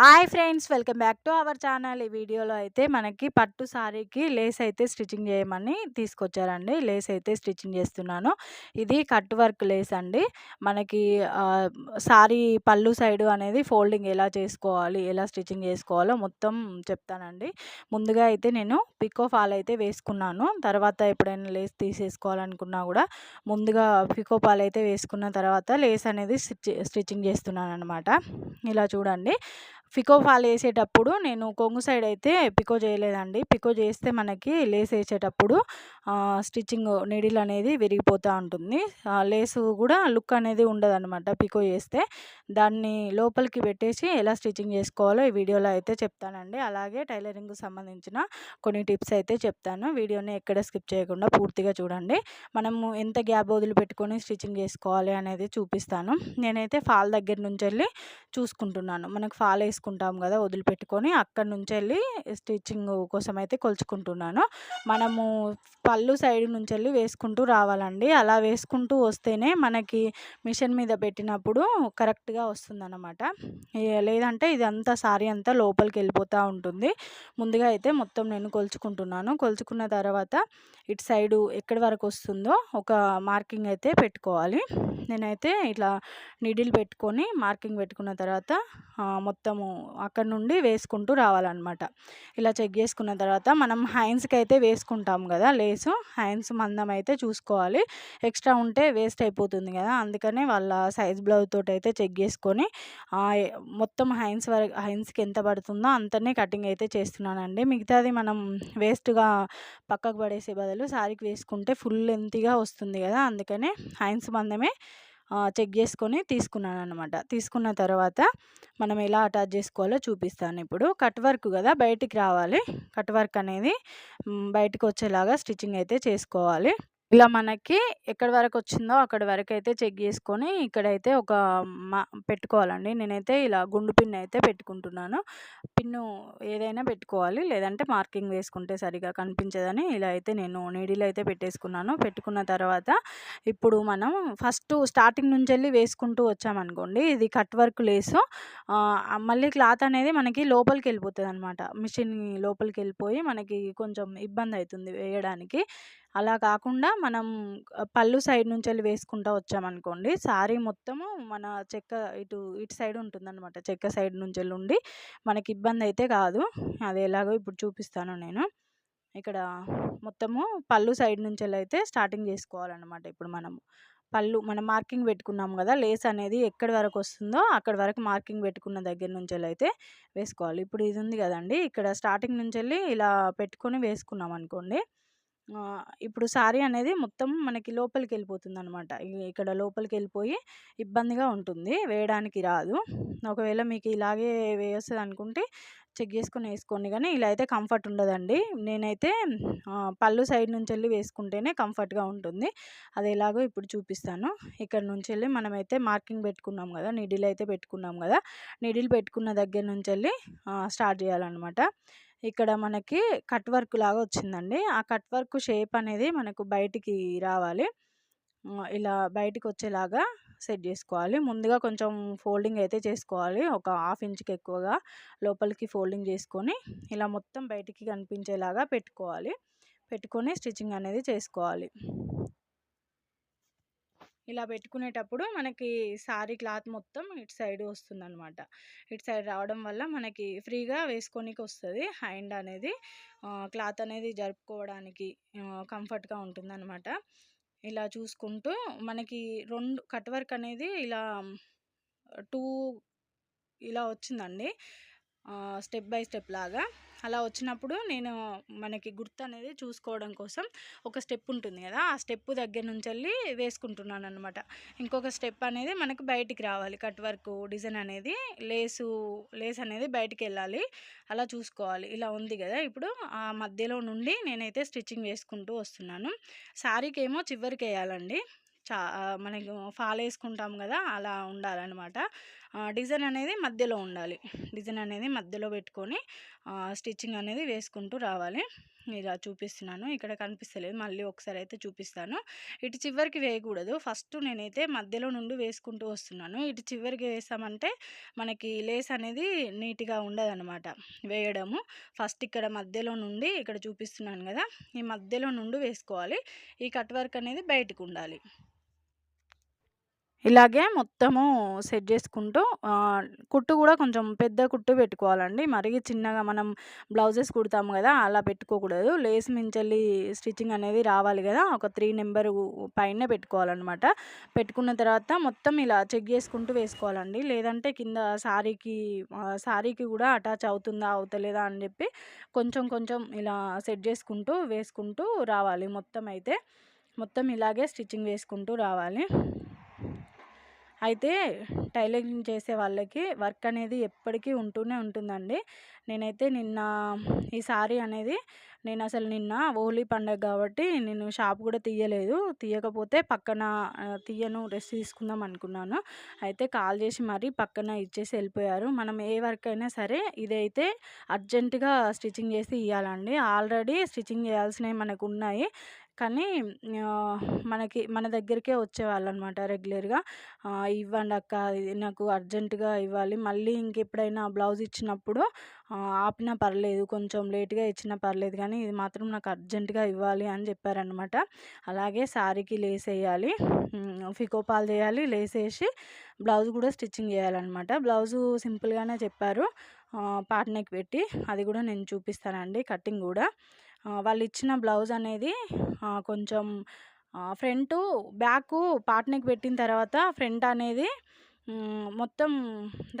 Hi friends welcome back to our channel. ఈ వీడియోలో అయితే మనకి పట్టు సారీకి లేస్ అయితే స్టిచ్చింగ్ చేయమని తీసుకొచ్చారండి. లేస్ అయితే స్టిచ్చింగ్ చేస్తున్నాను. ఇది కట్ వర్క్ లేస్ అండి. మనకి సారీ పళ్ళు సైడు అనేది ఫోల్డింగ్ ఎలా చేసుకోవాలి ఎలా స్టిచ్చింగ్ చేసుకోవాలో మొత్తం చెప్తానండి. ముందుగా అయితే నేను పికో ఫాల్ అయితే వేసుకున్నాను. తర్వాత ఎప్పుడైనా లేస్ తీసేసుకోవాలనుకున్నా కూడా ముందుగా పికో ఫాల్ అయితే వేసుకున్న తర్వాత లేస్ అనేది స్టిచ్చింగ్ చేస్తున్నాను అనమాట ఇలా చూడండి. పికో ఫాల్ వేసేటప్పుడు నేను కొంగు సైడ్ అయితే పికో చేయలేదండి. పికో చేస్తే మనకి లేస్ వేసేటప్పుడు స్టిచ్చింగ్ నీడిల్ అనేది విరిగిపోతూ ఉంటుంది. లేసు కూడా లుక్ అనేది ఉండదన్నమాట పికో చేస్తే. దాన్ని లోపలికి పెట్టేసి ఎలా స్టిచ్చింగ్ చేసుకోవాలో ఈ వీడియోలో అయితే చెప్తానండి. అలాగే టైలరింగ్కి సంబంధించిన కొన్ని టిప్స్ అయితే చెప్తాను. వీడియోని ఎక్కడ స్కిప్ చేయకుండా పూర్తిగా చూడండి. మనము ఎంత గ్యాప్ వదిలిపెట్టుకొని స్టిచ్చింగ్ చేసుకోవాలి అనేది చూపిస్తాను. నేనైతే ఫాల్ దగ్గర నుంచి వెళ్ళి చూసుకుంటున్నాను. మనకు ఫాల్ వేసుకుంటాం కదా వదిలిపెట్టుకొని అక్కడి నుంచి వెళ్ళి స్టిచ్చింగ్ కోసం అయితే కొలుచుకుంటున్నాను. మనము పళ్ళు సైడ్ నుంచి వెళ్ళి వేసుకుంటూ రావాలండి. అలా వేసుకుంటూ వస్తేనే మనకి మిషన్ మీద పెట్టినప్పుడు కరెక్ట్గా వస్తుందన్నమాట. లేదంటే ఇదంతా సారీ అంతా లోపలికి వెళ్ళిపోతూ ఉంటుంది. ముందుగా అయితే మొత్తం నేను కొలుచుకుంటున్నాను. కొలుచుకున్న తర్వాత ఇటు సైడు ఎక్కడి వరకు వస్తుందో ఒక మార్కింగ్ అయితే పెట్టుకోవాలి. నేనైతే ఇట్లా నీడిల్ పెట్టుకొని మార్కింగ్ పెట్టుకున్న తర్వాత మొత్తము అక్కడ నుండి వేసుకుంటూ రావాలన్నమాట. ఇలా చెక్ చేసుకున్న తర్వాత మనం హ్యాండ్స్కి అయితే వేసుకుంటాం కదా లేసు. హ్యాండ్స్ మందం అయితే చూసుకోవాలి. ఎక్స్ట్రా ఉంటే వేస్ట్ అయిపోతుంది కదా అందుకనే వాళ్ళ సైజ్ బ్లౌజ్ తోటి అయితే చెక్ చేసుకొని మొత్తం హ్యాండ్స్ వరకు హ్యాండ్స్కి ఎంత పడుతుందో అంతనే కటింగ్ అయితే చేస్తున్నానండి. మిగతాది మనం వేస్ట్గా పక్కకు పడేసే బదులు శారీకి వేసుకుంటే ఫుల్ లెంత్గా వస్తుంది కదా అందుకనే హ్యాండ్స్ మందమే చెక్ చేసుకొని తీసుకున్నాను అనమాట తీసుకున్న తర్వాత మనం ఎలా అటాచ్ చేసుకోవాలో చూపిస్తాను. ఇప్పుడు కట్ వర్క్ కదా బయటికి రావాలి. కట్ వర్క్ అనేది బయటకు వచ్చేలాగా స్టిచ్చింగ్ అయితే చేసుకోవాలి. ఇలా మనకి ఎక్కడి వరకు వచ్చిందో అక్కడి వరకు అయితే చెక్ చేసుకొని ఇక్కడైతే ఒక మా పెట్టుకోవాలండి. నేనైతే ఇలా గుండు పిన్ అయితే పెట్టుకుంటున్నాను. పిన్ను ఏదైనా పెట్టుకోవాలి. లేదంటే మార్కింగ్ వేసుకుంటే సరిగా కనిపించదని ఇలా అయితే నేను నీడిలో అయితే పెట్టేసుకున్నాను. పెట్టుకున్న తర్వాత ఇప్పుడు మనం ఫస్ట్ స్టార్టింగ్ నుంచి వెళ్ళి వేసుకుంటూ వచ్చామనుకోండి ఇది కట్ వర్క్ లేసు. మళ్ళీ క్లాత్ అనేది మనకి లోపలికి వెళ్ళిపోతుంది అనమాట మిషన్ లోపలికి వెళ్ళిపోయి మనకి కొంచెం ఇబ్బంది అవుతుంది వేయడానికి. అలా కాకుండా మనం పళ్ళు సైడ్ నుంచి వెళ్ళి వేసుకుంటూ వచ్చామనుకోండి సారీ మొత్తము మన చెక్క ఇటు ఇటు సైడ్ ఉంటుందన్నమాట. చెక్క సైడ్ నుంచి వెళ్ళి ఉండి మనకి ఇబ్బంది అయితే కాదు. అది ఎలాగో ఇప్పుడు చూపిస్తాను నేను. ఇక్కడ మొత్తము పళ్ళు సైడ్ నుంచి వెళ్ళి అయితే స్టార్టింగ్ చేసుకోవాలన్నమాట ఇప్పుడు మనము. పళ్ళు మనం మార్కింగ్ పెట్టుకున్నాం కదా లేస్ అనేది ఎక్కడి వరకు వస్తుందో అక్కడి వరకు మార్కింగ్ పెట్టుకున్న దగ్గర నుంచి అయితే వేసుకోవాలి. ఇప్పుడు ఇది ఉంది కదండి ఇక్కడ స్టార్టింగ్ నుంచి వెళ్ళి ఇలా పెట్టుకొని వేసుకున్నాం అనుకోండి ఇప్పుడు శారీ అనేది మొత్తం మనకి లోపలికి వెళ్ళిపోతుంది అనమాట ఇక్కడ లోపలికి వెళ్ళిపోయి ఇబ్బందిగా ఉంటుంది. వేయడానికి రాదు. ఒకవేళ మీకు ఇలాగే వేస్తుంది అనుకుంటే చెక్ చేసుకుని వేసుకోండి. కానీ ఇలా అయితే కంఫర్ట్ ఉండదండి. నేనైతే పళ్ళు సైడ్ నుంచి వెళ్ళి వేసుకుంటేనే కంఫర్ట్గా ఉంటుంది. అది ఎలాగో ఇప్పుడు చూపిస్తాను. ఇక్కడ నుంచి వెళ్ళి మనమైతే మార్కింగ్ పెట్టుకున్నాం కదా నిడిల్ అయితే పెట్టుకున్నాం కదా నిడిల్ పెట్టుకున్న దగ్గర నుంచి వెళ్ళి స్టార్ట్ చేయాలన్నమాట ఇక్కడ మనకి కట్ వర్క్ లాగా వచ్చిందండి. ఆ కట్ వర్క్ షేప్ అనేది మనకు బయటికి రావాలి. ఇలా బయటికి వచ్చేలాగా సెట్ చేసుకోవాలి. ముందుగా కొంచెం ఫోల్డింగ్ అయితే చేసుకోవాలి. ఒక హాఫ్ ఇంచ్కి ఎక్కువగా లోపలికి ఫోల్డింగ్ చేసుకొని ఇలా మొత్తం బయటికి కనిపించేలాగా పెట్టుకోవాలి. పెట్టుకొని స్టిచ్చింగ్ అనేది చేసుకోవాలి. ఇలా పెట్టుకునేటప్పుడు మనకి సారీ క్లాత్ మొత్తం ఇటు సైడ్ వస్తుంది అనమాట ఇటు సైడ్ రావడం వల్ల మనకి ఫ్రీగా వేసుకోనికి వస్తుంది హ్యాండ్ అనేది క్లాత్ అనేది జరుపుకోవడానికి కంఫర్ట్గా ఉంటుంది అనమాట ఇలా చూసుకుంటూ మనకి రెండు కట్ వర్క్ అనేది ఇలా టూ ఇలా వచ్చిందండి. స్టెప్ బై స్టెప్ లాగా. అలా వచ్చినప్పుడు నేను మనకి గుర్తు అనేది చూసుకోవడం కోసం ఒక స్టెప్ ఉంటుంది కదా ఆ స్టెప్ దగ్గర నుంచి వెళ్ళి వేసుకుంటున్నాను అనమాట ఇంకొక స్టెప్ అనేది మనకు బయటికి రావాలి. కట్ వర్క్ డిజైన్ అనేది లేసు లేస్ అనేది బయటికి వెళ్ళాలి. అలా చూసుకోవాలి. ఇలా ఉంది కదా ఇప్పుడు ఆ మధ్యలో నుండి నేనైతే స్టిచ్చింగ్ వేసుకుంటూ వస్తున్నాను. శారీకి ఏమో చివరికి వేయాలండి. చా మనకి ఫాల్ వేసుకుంటాం కదా అలా ఉండాలన్నమాట. డిజైన్ అనేది మధ్యలో ఉండాలి. డిజైన్ అనేది మధ్యలో పెట్టుకొని స్టిచ్చింగ్ అనేది వేసుకుంటూ రావాలి. ఇలా చూపిస్తున్నాను. ఇక్కడ కనిపిస్తలేదు. మళ్ళీ ఒకసారి అయితే చూపిస్తాను. ఇటు చివరికి వేయకూడదు. ఫస్ట్ నేనైతే మధ్యలో నుండి వేసుకుంటూ వస్తున్నాను. ఇటు చివరికి వేసామంటే మనకి లేస్ అనేది నీట్గా ఉండదన్నమాట వేయడము. ఫస్ట్ ఇక్కడ మధ్యలో నుండి ఇక్కడ చూపిస్తున్నాను కదా ఈ మధ్యలో నుండి వేసుకోవాలి. ఈ కట్ వర్క్ అనేది బయటకు ఉండాలి. ఇలాగే మొత్తము సెట్ చేసుకుంటూ కుట్టు కూడా కొంచెం పెద్ద కుట్టు పెట్టుకోవాలండి. మరీ చిన్నగా మనం బ్లౌజెస్ కుడతాము కదా అలా పెట్టుకోకూడదు. లేస్ మించల్లి స్టిచ్చింగ్ అనేది రావాలి కదా ఒక త్రీ నెంబర్ పైన పెట్టుకోవాలన్నమాట. పెట్టుకున్న తర్వాత మొత్తం ఇలా చెక్ చేసుకుంటూ వేసుకోవాలండి. లేదంటే కింద శారీకి శారీకి కూడా అటాచ్ అవుతుందా అవుతలేదా అని చెప్పి కొంచెం కొంచెం ఇలా సెట్ చేసుకుంటూ వేసుకుంటూ రావాలి. మొత్తం అయితే మొత్తం ఇలాగే స్టిచ్చింగ్ వేసుకుంటూ రావాలి. అయితే టైలరింగ్ చేసే వాళ్ళకి వర్క్ అనేది ఎప్పటికీ ఉంటూనే ఉంటుందండి. నేనైతే నిన్న ఈ సారీ అనేది నేను అసలు నిన్న హోలీ పండగ కాబట్టి నేను షాప్ కూడా తీయలేదు. తీయకపోతే పక్కన తీయను రెస్ట్ తీసుకుందాం అనుకున్నాను. అయితే కాల్ చేసి మరీ పక్కన ఇచ్చేసి వెళ్ళిపోయారు. మనం ఏ వర్క్ అయినా సరే ఇదైతే అర్జెంటుగా స్టిచ్చింగ్ చేసి ఇవ్వాలండి ఆల్రెడీ స్టిచ్చింగ్ చేయాల్సినవి మనకు ఉన్నాయి. కానీ మనకి మన దగ్గరికే వచ్చేవాళ్ళు అనమాట రెగ్యులర్గా ఇవ్వండి అక్క ఇది నాకు అర్జెంటుగా ఇవ్వాలి. మళ్ళీ ఇంకెప్పుడైనా బ్లౌజ్ ఇచ్చినప్పుడు ఆపినా పర్లేదు కొంచెం లేట్గా ఇచ్చినా పర్లేదు కానీ ఇది మాత్రం నాకు అర్జెంటుగా ఇవ్వాలి అని చెప్పారనమాట. అలాగే శారీకి లేస్ వేయాలి ఫికోపాల్ చేయాలి లేస్ వేసి బ్లౌజ్ కూడా స్టిచ్చింగ్ చేయాలన్నమాట బ్లౌజు సింపుల్గానే చెప్పారు. పార్ట్ నెక్ పెట్టి అది కూడా నేను చూపిస్తానండి కటింగ్ కూడా. వాళ్ళు ఇచ్చిన బ్లౌజ్ అనేది కొంచెం ఫ్రంట్ బ్యాకు పార్ట్ నెక్ పెట్టిన తర్వాత ఫ్రంట్ అనేది మొత్తం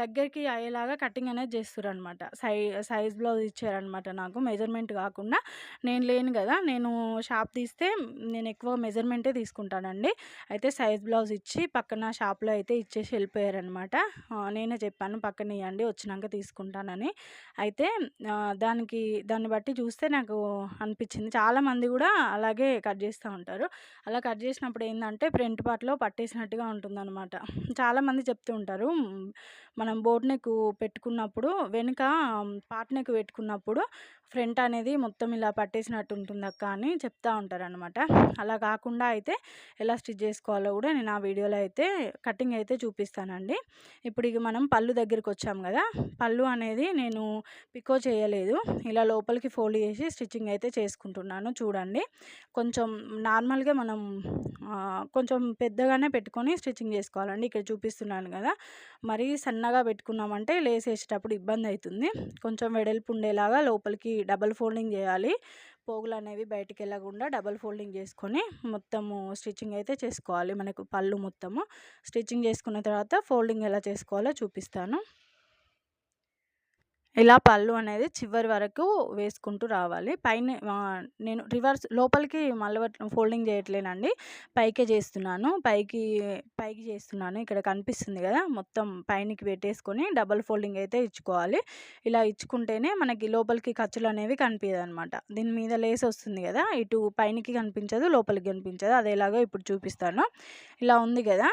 దగ్గరికి అయ్యేలాగా కటింగ్ అనేది చేస్తారు అనమాట సై సైజ్ బ్లౌజ్ ఇచ్చారనమాట నాకు. మెజర్మెంట్ కాకుండా నేను లేను కదా నేను షాప్ తీస్తే నేను ఎక్కువ మెజర్మెంటే తీసుకుంటానండి. అయితే సైజ్ బ్లౌజ్ ఇచ్చి పక్కన షాప్లో అయితే ఇచ్చేసి వెళ్ళిపోయారనమాట. నేనే చెప్పాను పక్కన ఇవ్వండి వచ్చినాక తీసుకుంటానని. అయితే దానికి దాన్ని బట్టి చూస్తే నాకు అనిపించింది. చాలామంది కూడా అలాగే కట్ చేస్తూ ఉంటారు. అలా కట్ చేసినప్పుడు ఏంటంటే ప్రింట్ పార్ట్లో పట్టేసినట్టుగా ఉంటుందన్నమాట చాలామంది చెప్తూ ఉంటారు. మనం బోట్ నెక్ పెట్టుకున్నప్పుడు వెనుక పాట్ నెక్ పెట్టుకున్నప్పుడు ఫ్రంట్ అనేది మొత్తం ఇలా పట్టేసినట్టు ఉంటుంది అక్క అని చెప్తూ ఉంటారనమాట అలా కాకుండా అయితే ఎలా స్టిచ్ చేసుకోవాలో కూడా నేను ఆ వీడియోలో అయితే కటింగ్ అయితే చూపిస్తానండి. ఇప్పుడు ఇక మనం పళ్ళు దగ్గరికి వచ్చాం కదా పళ్ళు అనేది నేను పికో చేయలేదు. ఇలా లోపలికి ఫోల్డ్ చేసి స్టిచ్చింగ్ అయితే చేసుకుంటున్నాను చూడండి. కొంచెం నార్మల్గా మనం కొంచెం పెద్దగానే పెట్టుకొని స్టిచ్చింగ్ చేసుకోవాలండి. ఇక్కడ చూపిస్తున్నాను. కదా! మరీ సన్నగా పెట్టుకున్నామంటే లేస్ వేసేటప్పుడు ఇబ్బంది అవుతుంది కొంచెం వెడల్పు ఉండేలాగా లోపలికి డబల్ ఫోల్డింగ్ చేయాలి. పోగులు అనేవి బయటికి వెళ్ళకుండా డబల్ ఫోల్డింగ్ చేసుకొని మొత్తము స్టిచ్చింగ్ అయితే చేసుకోవాలి. మనకు పళ్ళు మొత్తము స్టిచ్చింగ్ చేసుకున్న తర్వాత ఫోల్డింగ్ ఎలా చేసుకోవాలో చూపిస్తాను. ఇలా పళ్ళు అనేది చివరి వరకు వేసుకుంటూ రావాలి. పైన నేను రివర్స్ లోపలికి మళ్ళీ ఫోల్డింగ్ చేయట్లేనండి. పైకే చేస్తున్నాను. పైకి పైకి చేస్తున్నాను. ఇక్కడ కనిపిస్తుంది కదా మొత్తం పైనకి పెట్టేసుకొని డబల్ ఫోల్డింగ్ అయితే ఇచ్చుకోవాలి. ఇలా ఇచ్చుకుంటేనే మనకి లోపలికి ఖర్చులు అనేవి కనిపించదు అనమాట దీని మీద లేస్ వస్తుంది కదా ఇటు పైనకి కనిపించదు లోపలికి కనిపించదు. అది ఎలాగో ఇప్పుడు చూపిస్తాను. ఇలా ఉంది కదా.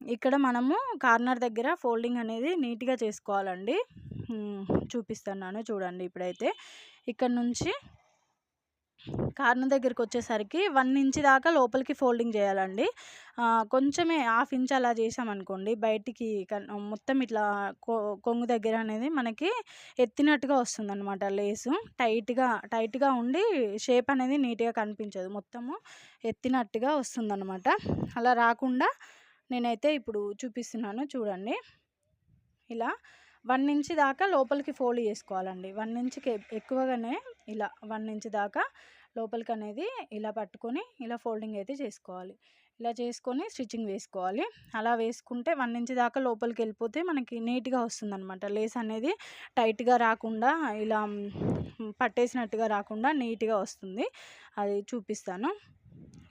ఇక్కడ మనము కార్నర్ దగ్గర ఫోల్డింగ్ అనేది నీట్గా చేసుకోవాలండి. చూపిస్తున్నాను చూడండి ఇప్పుడైతే. ఇక్కడ నుంచి కార్నర్ దగ్గరికి వచ్చేసరికి వన్ ఇంచ్ దాకా లోపలికి ఫోల్డింగ్ చేయాలండి. కొంచెమే హాఫ్ ఇంచ్ అలా చేసామనుకోండి బయటికి మొత్తం ఇట్లా కొంగు దగ్గర అనేది మనకి ఎత్తినట్టుగా వస్తుంది అనమాట లేసు. టైట్గా టైట్గా ఉండి షేప్ అనేది నీట్గా కనిపించదు. మొత్తము ఎత్తినట్టుగా వస్తుందన్నమాట. అలా రాకుండా నేనైతే ఇప్పుడు చూపిస్తున్నాను చూడండి. ఇలా వన్ ఇంచ్ దాకా లోపలికి ఫోల్డ్ చేసుకోవాలండి. వన్ ఇంచ్కి ఎక్కువగానే ఇలా వన్ ఇంచ్ దాకా లోపలికి అనేది ఇలా పట్టుకొని ఇలా ఫోల్డింగ్ అయితే చేసుకోవాలి. ఇలా చేసుకొని స్టిచ్చింగ్ వేసుకోవాలి. అలా వేసుకుంటే వన్ ఇంచ్ దాకా లోపలికి వెళ్ళిపోతే మనకి నీట్గా వస్తుంది అనమాట లేస్ అనేది టైట్గా రాకుండా ఇలా పట్టేసినట్టుగా రాకుండా నీట్గా వస్తుంది. అది చూపిస్తాను.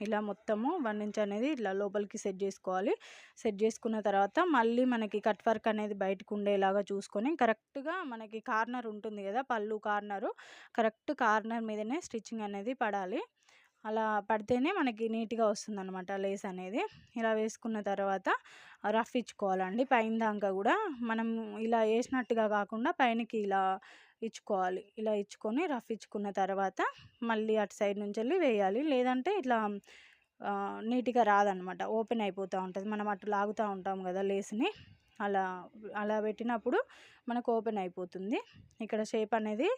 ఇలా మొత్తము వన్ ఇంచ్ అనేది ఇట్లా లోపలికి సెట్ చేసుకోవాలి. సెట్ చేసుకున్న తర్వాత మళ్ళీ మనకి కట్ వర్క్ అనేది బయటకు ఉండేలాగా చూసుకొని కరెక్ట్గా మనకి కార్నర్ ఉంటుంది కదా పళ్ళు కార్నరు కరెక్ట్ కార్నర్ మీదనే స్టిచ్చింగ్ అనేది పడాలి. అలా పడితేనే మనకి నీట్గా వస్తుంది అనమాట లేస్ అనేది. ఇలా వేసుకున్న తర్వాత రఫ్ ఇచ్చుకోవాలండి. పైన దాకా కూడా మనం ఇలా వేసినట్టుగా కాకుండా పైనకి ఇలా ఇచ్చుకోవాలి. ఇలా ఇచ్చుకొని రఫ్ ఇచ్చుకున్న తర్వాత మళ్ళీ అటు సైడ్ నుంచి వెళ్ళి వేయాలి. లేదంటే ఇట్లా నీట్గా రాదనమాట. ఓపెన్ అయిపోతూ ఉంటుంది. మనం అటు లాగుతూ ఉంటాం కదా లేస్ని. అలా అలా పెట్టినప్పుడు మనకు ఓపెన్ అయిపోతుంది. ఇక్కడ షేప్ అనేది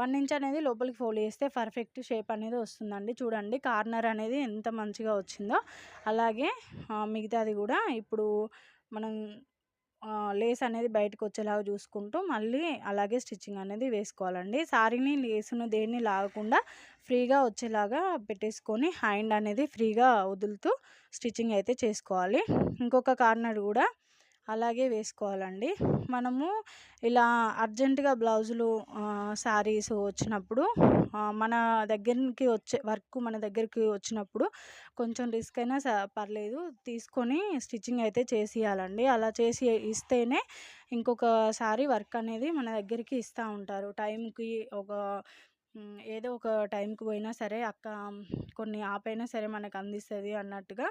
వన్ ఇంచ్ అనేది లోపలికి ఫోల్డ్ చేస్తే పర్ఫెక్ట్ షేప్ అనేది వస్తుందండి. చూడండి కార్నర్ అనేది ఎంత మంచిగా వచ్చిందో. అలాగే మిగతాది కూడా ఇప్పుడు మనం లేస్ అనేది బయటకు వచ్చేలాగా చూసుకుంటూ మళ్ళీ అలాగే స్టిచ్చింగ్ అనేది వేసుకోవాలండి. సారీని లేసును దేన్ని లాగకుండా ఫ్రీగా వచ్చేలాగా పెట్టేసుకొని హ్యాండ్ అనేది ఫ్రీగా వదులుతూ స్టిచ్చింగ్ అయితే చేసుకోవాలి. ఇంకొక కార్నర్ కూడా అలాగే వేసుకోవాలండి. మనము ఇలా అర్జెంటుగా బ్లౌజులు శారీస్ వచ్చినప్పుడు మన దగ్గరికి వచ్చే వర్క్ మన దగ్గరికి వచ్చినప్పుడు కొంచెం రిస్క్ అయినా పర్లేదు. తీసుకొని స్టిచ్చింగ్ అయితే చేసేయాలండి. అలా చేసి ఇస్తేనే ఇంకొకసారి వర్క్ అనేది మన దగ్గరికి ఇస్తూ ఉంటారు. టైంకి ఒక ఏదో ఒక టైంకి పోయినా సరే అక్క కొన్ని ఆపైనా సరే మనకు అందిస్తుంది అన్నట్టుగా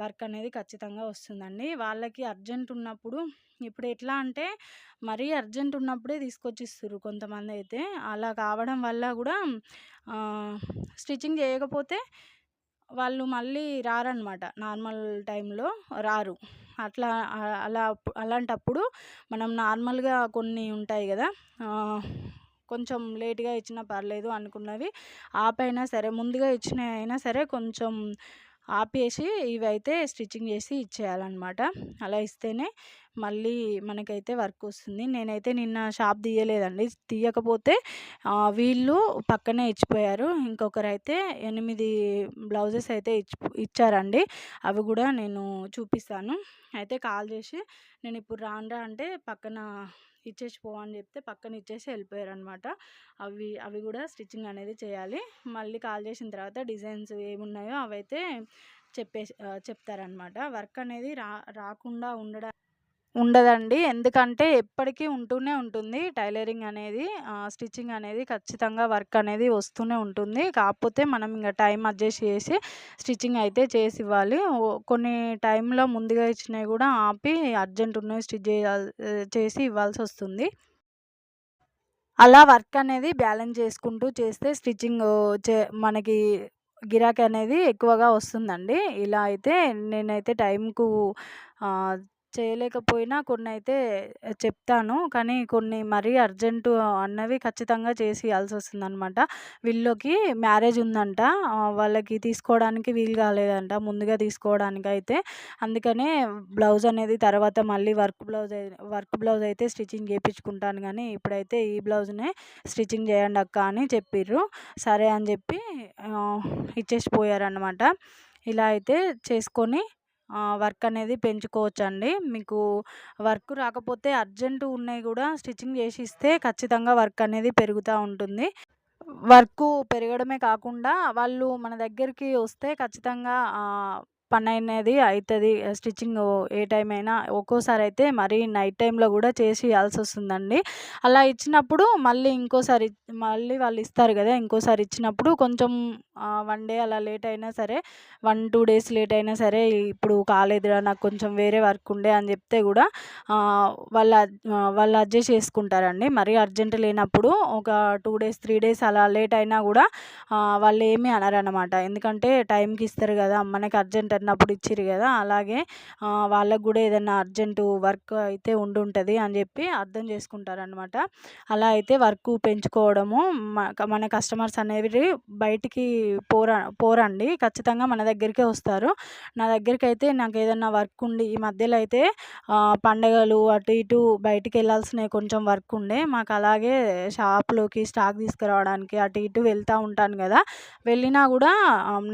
వర్క్ అనేది ఖచ్చితంగా వస్తుందండి. వాళ్ళకి అర్జెంట్ ఉన్నప్పుడు ఇప్పుడు ఎట్లా అంటే మరీ అర్జెంట్ ఉన్నప్పుడే తీసుకొచ్చిస్తారు కొంతమంది అయితే. అలా కావడం వల్ల కూడా స్టిచ్చింగ్ చేయకపోతే వాళ్ళు మళ్ళీ రారనమాట నార్మల్ టైంలో రారు. అట్లా అలా అలాంటప్పుడు మనం నార్మల్గా కొన్ని ఉంటాయి కదా కొంచెం లేట్గా ఇచ్చినా పర్లేదు అనుకున్నవి ఆపైనా సరే ముందుగా ఇచ్చిన అయినా సరే కొంచెం ఆపేసి ఇవైతే స్టిచ్చింగ్ చేసి ఇచ్చేయాలన్నమాట. అలా ఇస్తేనే మళ్ళీ మనకైతే వర్క్ వస్తుంది. నేనైతే నిన్న షాప్ తీయలేదండి. తీయకపోతే వీళ్ళు పక్కనే ఇచ్చిపోయారు. ఇంకొకరైతే ఎనిమిది బ్లౌజెస్ అయితే ఇచ్చి ఇచ్చారండి. అవి కూడా నేను చూపిస్తాను. అయితే కాల్ చేసి నేను ఇప్పుడు రానురా అంటే పక్కన ఇచ్చేసి పో అని చెప్తే పక్కన ఇచ్చేసి వెళ్ళిపోయారు అనమాట అవి అవి కూడా స్టిచ్చింగ్ అనేది చేయాలి. మళ్ళీ కాల్ చేసిన తర్వాత డిజైన్స్ ఏమున్నాయో అవైతే చెప్పేసి చెప్తారనమాట వర్క్ అనేది రా రాకుండా ఉండడం ఉండదండి. ఎందుకంటే ఎప్పటికీ ఉంటూనే ఉంటుంది. టైలరింగ్ అనేది స్టిచ్చింగ్ అనేది ఖచ్చితంగా వర్క్ అనేది వస్తూనే ఉంటుంది. కాకపోతే మనం ఇంకా టైం అడ్జస్ట్ చేసి స్టిచ్చింగ్ అయితే చేసి ఇవ్వాలి. కొన్ని టైంలో ముందుగా ఇచ్చినవి కూడా ఆపి అర్జెంట్ ఉన్నవి స్టిచ్ చేసి ఇవ్వాల్సి వస్తుంది. అలా వర్క్ అనేది బ్యాలెన్స్ చేసుకుంటూ చేస్తే స్టిచ్చింగ్ చే మనకి గిరాకీ అనేది ఎక్కువగా వస్తుందండి. ఇలా అయితే నేనైతే టైంకు చేయలేకపోయినా కొన్ని అయితే చెప్తాను. కానీ కొన్ని మరీ అర్జెంటు అన్నవి ఖచ్చితంగా చేసి ఇవ్వాల్సి వస్తుందన్నమాట వీళ్ళకి మ్యారేజ్ ఉందంట. వాళ్ళకి తీసుకోవడానికి వీలు కాలేదంట. ముందుగా తీసుకోవడానికి అయితే అందుకనే బ్లౌజ్ అనేది తర్వాత మళ్ళీ వర్క్ బ్లౌజ్ వర్క్ బ్లౌజ్ అయితే స్టిచ్చింగ్ చేయించుకుంటాను కానీ ఇప్పుడైతే ఈ బ్లౌజ్నే స్టిచ్చింగ్ చేయండి అక్క అని చెప్పిర్రు. సరే అని చెప్పి ఇచ్చేసి పోయారనమాట ఇలా అయితే చేసుకొని వర్క్ అనేది పెంచుకోవచ్చండి. మీకు వర్క్ రాకపోతే అర్జెంటు ఉన్నాయి కూడా స్టిచ్చింగ్ చేసి ఇస్తే ఖచ్చితంగా వర్క్ అనేది పెరుగుతూ ఉంటుంది. వర్క్ పెరగడమే కాకుండా వాళ్ళు మన దగ్గరికి వస్తే ఖచ్చితంగా పని అనేది అవుతుంది స్టిచ్చింగ్ ఏ టైం అయినా ఒక్కోసారి అయితే మరీ నైట్ టైంలో కూడా చేసి ఇవ్వాల్సి వస్తుందండి అలా ఇచ్చినప్పుడు మళ్ళీ ఇంకోసారి మళ్ళీ వాళ్ళు ఇస్తారు కదా ఇంకోసారి ఇచ్చినప్పుడు కొంచెం వన్ డే అలా లేట్ అయినా సరే వన్ టూ డేస్ లేట్ అయినా సరే ఇప్పుడు కాలేదురా నాకు కొంచెం వేరే వర్క్ ఉండే అని చెప్తే కూడా వాళ్ళ వాళ్ళు అడ్జస్ట్ చేసుకుంటారండి. మరీ అర్జెంట్ లేనప్పుడు ఒక టూ డేస్ త్రీ డేస్ అలా లేట్ అయినా కూడా వాళ్ళు ఏమీ అనరనమాట ఎందుకంటే టైంకి ఇస్తారు కదా మనకి అర్జెంట్ అన్నప్పుడు ఇచ్చిర్రు కదా అలాగే వాళ్ళకు కూడా ఏదైనా అర్జెంటు వర్క్ అయితే ఉండుంటుంది అని చెప్పి అర్థం చేసుకుంటారనమాట అలా అయితే వర్క్ పెంచుకోవడము మన కస్టమర్స్ అనేవి బయటికి పోరా పోరండి. ఖచ్చితంగా మన దగ్గరికే వస్తారు. నా దగ్గరికి అయితే నాకు ఏదైనా వర్క్ ఉండి ఈ మధ్యలో అయితే పండగలు అటు ఇటు బయటికి వెళ్ళాల్సినవి కొంచెం వర్క్ ఉండే మాకు అలాగే షాప్లోకి స్టాక్ తీసుకురావడానికి అటు ఇటు వెళ్తూ ఉంటాను కదా వెళ్ళినా కూడా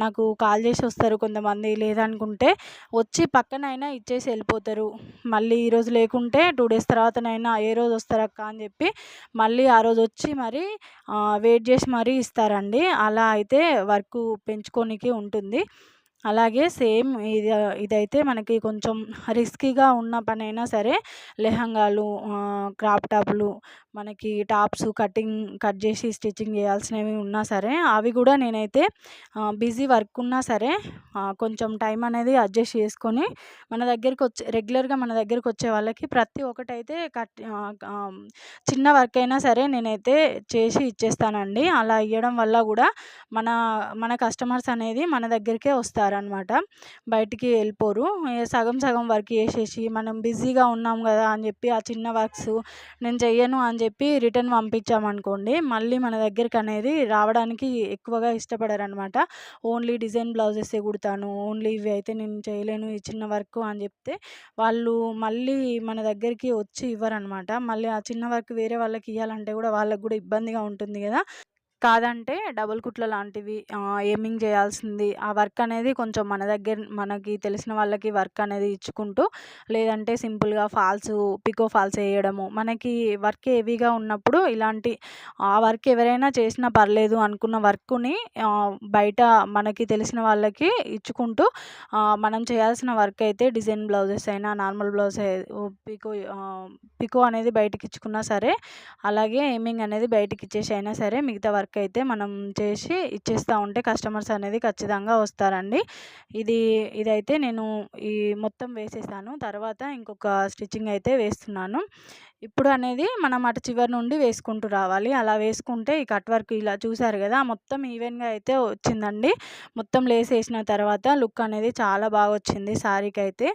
నాకు కాల్ చేసి వస్తారు కొంతమంది. లేదనుకుంటే వచ్చి పక్కనైనా ఇచ్చేసి వెళ్ళిపోతారు. మళ్ళీ ఈరోజు లేకుంటే టూ డేస్ తర్వాతనైనా ఏ రోజు వస్తారక్క అని చెప్పి మళ్ళీ ఆ రోజు వచ్చి మరి వెయిట్ చేసి మరీ ఇస్తారండి. అలా అయితే వర్క్ పెంచుకోనికే ఉంటుంది. అలాగే సేమ్ ఇది ఇదైతే మనకి కొంచెం రిస్కీగా ఉన్న పనైనా సరే లెహంగాలు క్రాప్ టాప్లు మనకి టాప్స్ కటింగ్ కట్ చేసి స్టిచ్చింగ్ చేయాల్సినవి ఉన్నా సరే అవి కూడా నేనైతే బిజీ వర్క్ ఉన్నా సరే కొంచెం టైం అనేది అడ్జస్ట్ చేసుకొని మన దగ్గరికి వచ్చే రెగ్యులర్గా మన దగ్గరికి వచ్చే వాళ్ళకి ప్రతి ఒక్కటైతే కట్ చిన్న వర్క్ అయినా సరే నేనైతే చేసి ఇచ్చేస్తానండి. అలా ఇవ్వడం వల్ల కూడా మన మన కస్టమర్స్ అనేది మన దగ్గరికే వస్తారు. అనమాట బయటికి వెళ్ళిపోరు. సగం సగం వర్క్ చేసేసి మనం బిజీగా ఉన్నాం కదా అని చెప్పి ఆ చిన్న వర్క్స్ నేను చెయ్యను అని చెప్పి రిటర్న్ పంపించామనుకోండి మళ్ళీ మన దగ్గరికి అనేది రావడానికి ఎక్కువగా ఇష్టపడరు అనమాట ఓన్లీ డిజైన్ బ్లౌజెసే కుడతాను ఓన్లీ ఇవి అయితే నేను చేయలేను ఈ చిన్న వర్క్ అని చెప్తే వాళ్ళు మళ్ళీ మన దగ్గరికి వచ్చి ఇవ్వరనమాట మళ్ళీ ఆ చిన్న వర్క్ వేరే వాళ్ళకి ఇవ్వాలంటే కూడా వాళ్ళకి కూడా ఇబ్బందిగా ఉంటుంది కదా. కాదంటే డబుల్ కుట్ల లాంటివి ఏమింగ్ చేయాల్సింది. ఆ వర్క్ అనేది కొంచెం మన దగ్గర మనకి తెలిసిన వాళ్ళకి వర్క్ అనేది ఇచ్చుకుంటూ లేదంటే సింపుల్గా ఫాల్స్ పికో ఫాల్స్ వేయడము. మనకి వర్క్ హెవీగా ఉన్నప్పుడు ఇలాంటి ఆ వర్క్ ఎవరైనా చేసినా పర్లేదు అనుకున్న వర్క్ని బయట మనకి తెలిసిన వాళ్ళకి ఇచ్చుకుంటూ మనం చేయాల్సిన వర్క్ అయితే డిజైన్ బ్లౌజెస్ అయినా నార్మల్ బ్లౌజ్ పికో పికో అనేది బయటకి ఇచ్చుకున్నా సరే అలాగే ఏమింగ్ అనేది బయటకి ఇచ్చేసి అయినా సరే మిగతా వర్క్ వర్క్ అయితే మనం చేసి ఇచ్చేస్తూ ఉంటే కస్టమర్స్ అనేది ఖచ్చితంగా వస్తారండి. ఇది ఇదైతే నేను ఈ మొత్తం వేసేసాను. తర్వాత ఇంకొక స్టిచ్చింగ్ అయితే వేస్తున్నాను. ఇప్పుడు అనేది మనం అటు చివరి నుండి వేసుకుంటూ రావాలి. అలా వేసుకుంటే ఈ కట్ వర్క్ ఇలా చూసారు కదా మొత్తం ఈవెన్గా అయితే వచ్చిందండి. మొత్తం లేస్ వేసిన తర్వాత లుక్ అనేది చాలా బాగా వచ్చింది శారీకి అయితే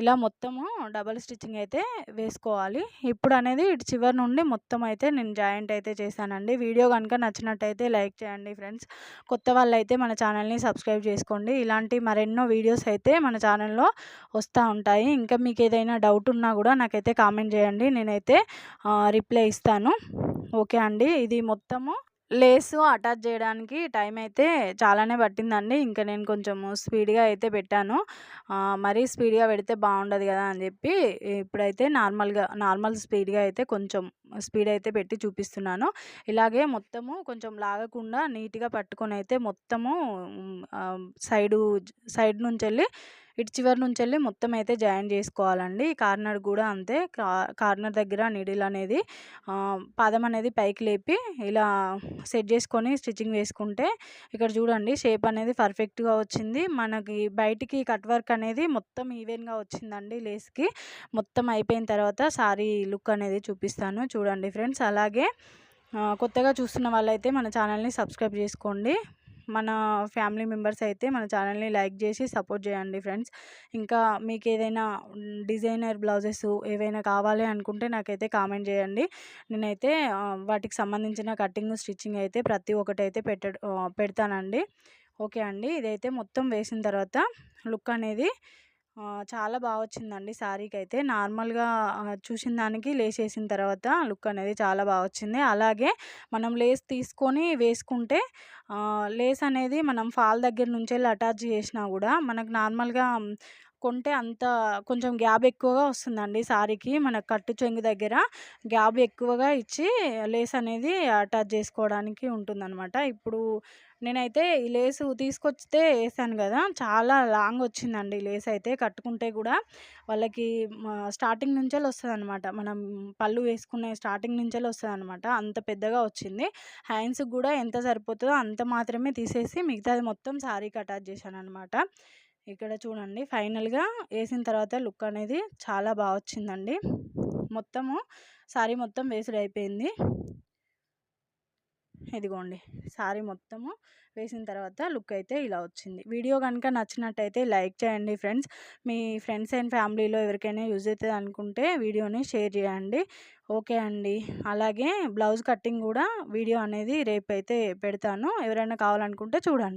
ఇలా మొత్తము డబల్ స్టిచ్చింగ్ అయితే వేసుకోవాలి. ఇప్పుడు అనేది ఇటు చివరి నుండి మొత్తం అయితే నేను జాయింట్ అయితే చేశానండి. వీడియో కనుక నచ్చినట్టయితే లైక్ చేయండి ఫ్రెండ్స్. కొత్త వాళ్ళు అయితే మన ఛానల్ని సబ్స్క్రైబ్ చేసుకోండి. ఇలాంటి మరెన్నో వీడియోస్ అయితే మన ఛానల్లో వస్తూ ఉంటాయి. ఇంకా మీకు ఏదైనా డౌట్ ఉన్నా కూడా నాకైతే కామెంట్ చేయండి. నేనైతే రిప్లై ఇస్తాను. ఓకే అండి. ఇది మొత్తము లేసు అటాచ్ చేయడానికి టైం అయితే చాలానే పట్టిందండి. ఇంకా నేను కొంచెం స్పీడ్గా అయితే పెట్టాను. మరీ స్పీడ్గా పెడితే బాగుండదు కదా అని చెప్పి ఇప్పుడైతే నార్మల్గా నార్మల్ స్పీడ్గా అయితే కొంచెం స్పీడ్ అయితే పెట్టి చూపిస్తున్నాను. ఇలాగే మొత్తము కొంచెం లాగకుండా నీట్గా పట్టుకొని అయితే మొత్తము సైడు సైడ్ నుంచి వెళ్ళి ఇటు చివరి నుంచి వెళ్ళి మొత్తం అయితే జాయిన్ చేసుకోవాలండి. కార్నర్ కూడా అంతే. కార్నర్ దగ్గర నీడిల్ అనేది పాదం అనేది పైకి లేపి ఇలా సెట్ చేసుకొని స్టిచ్చింగ్ వేసుకుంటే ఇక్కడ చూడండి షేప్ అనేది పర్ఫెక్ట్గా వచ్చింది. మనకి బయటికి కట్ వర్క్ అనేది మొత్తం ఈవెన్గా వచ్చిందండి లేస్కి. మొత్తం అయిపోయిన తర్వాత సారీ లుక్ అనేది చూపిస్తాను. చూడండి ఫ్రెండ్స్ అలాగే కొత్తగా చూస్తున్న వాళ్ళైతే మన ఛానల్ని సబ్స్క్రైబ్ చేసుకోండి. మన ఫ్యామిలీ మెంబర్స్ అయితే మన ఛానల్ని లైక్ చేసి సపోర్ట్ చేయండి ఫ్రెండ్స్. ఇంకా మీకు ఏదైనా డిజైనర్ బ్లౌజెస్ ఏవైనా కావాలి అనుకుంటే నాకైతే కామెంట్ చేయండి. నేనైతే వాటికి సంబంధించిన కటింగ్ స్టిచ్చింగ్ అయితే ప్రతి ఒక్కటి అయితే పెట్ట పెడతానండి. ఓకే అండి. ఇదైతే మొత్తం వేసిన తర్వాత లుక్ అనేది చాలా బాగా వచ్చిందండి శారీకి అయితే నార్మల్గా చూసిన దానికి లేస్ వేసిన తర్వాత లుక్ అనేది చాలా బాగా వచ్చింది. అలాగే మనం లేస్ తీసుకొని వేసుకుంటే లేస్ అనేది మనం ఫాల్ దగ్గర నుంచి వెళ్ళి అటాచ్ చేసినా కూడా మనకు నార్మల్గా కొంటే అంత కొంచెం గ్యాప్ ఎక్కువగా వస్తుందండి సారీకి మన కట్టు చెంగు దగ్గర గ్యాప్ ఎక్కువగా ఇచ్చి లేస్ అనేది అటాచ్ చేసుకోవడానికి ఉంటుందన్నమాట. ఇప్పుడు నేనైతే ఈ లేసు తీసుకొచ్చితే వేసాను కదా! చాలా లాంగ్ వచ్చిందండి లేస్ అయితే కట్టుకుంటే కూడా. వాళ్ళకి స్టార్టింగ్ నుంచే వస్తుంది అనమాట మనం పళ్ళు వేసుకునే స్టార్టింగ్ నుంచే వస్తుంది అనమాట అంత పెద్దగా వచ్చింది. హ్యాండ్స్కి కూడా ఎంత సరిపోతుందో అంత మాత్రమే తీసేసి మిగతాది మొత్తం శారీకి అటాచ్ చేశాను అనమాట ఇక్కడ చూడండి ఫైనల్గా వేసిన తర్వాత లుక్ అనేది చాలా బాగా వచ్చిందండి. మొత్తము శారీ మొత్తం వేసుడు అయిపోయింది. ఇదిగోండి శారీ మొత్తము వేసిన తర్వాత లుక్ అయితే ఇలా వచ్చింది. వీడియో కనుక నచ్చినట్టయితే లైక్ చేయండి ఫ్రెండ్స్. మీ ఫ్రెండ్స్ అండ్ ఫ్యామిలీలో ఎవరికైనా యూజ్ అవుతుంది అనుకుంటే వీడియోని షేర్ చేయండి. ఓకే అండి. అలాగే బ్లౌజ్ కటింగ్ కూడా వీడియో అనేది రేపు అయితే పెడతాను. ఎవరైనా కావాలనుకుంటే చూడండి.